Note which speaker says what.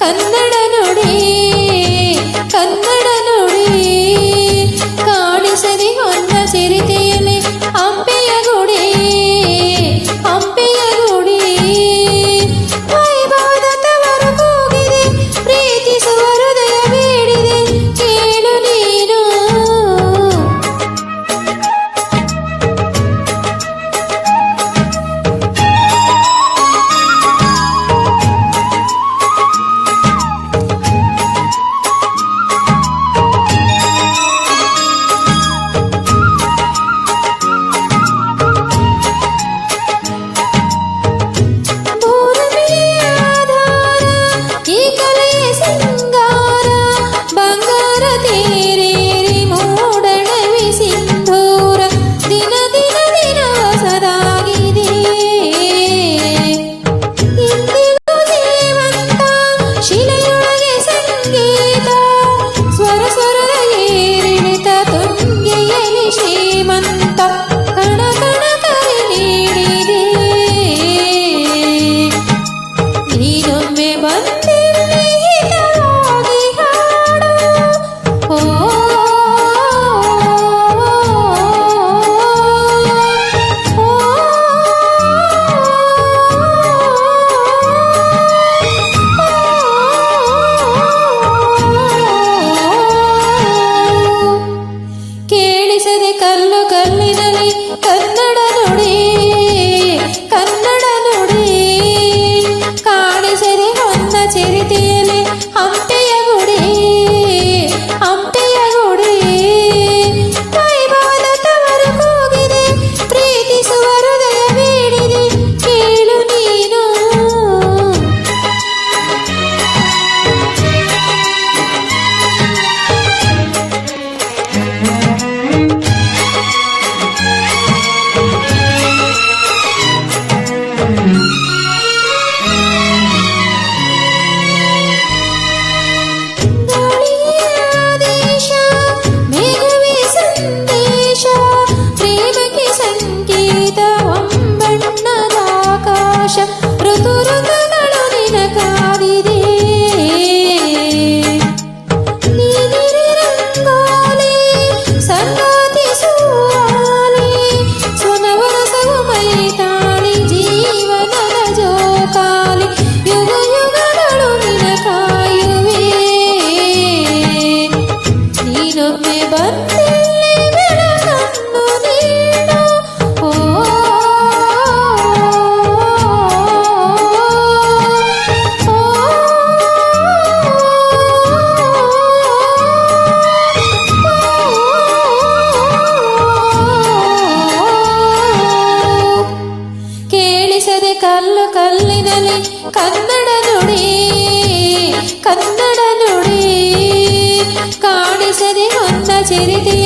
Speaker 1: கந்த கவிதை கன்னட நொடி ಕಲ್ಲು ಕಲ್ಲಿನಲ್ಲಿ ಕನ್ನಡ ನುಡಿ ಕನ್ನಡ ನುಡಿ ಕಾಣಿಸದೆ ಹೊನ್ನ ಚಿರಿತಿ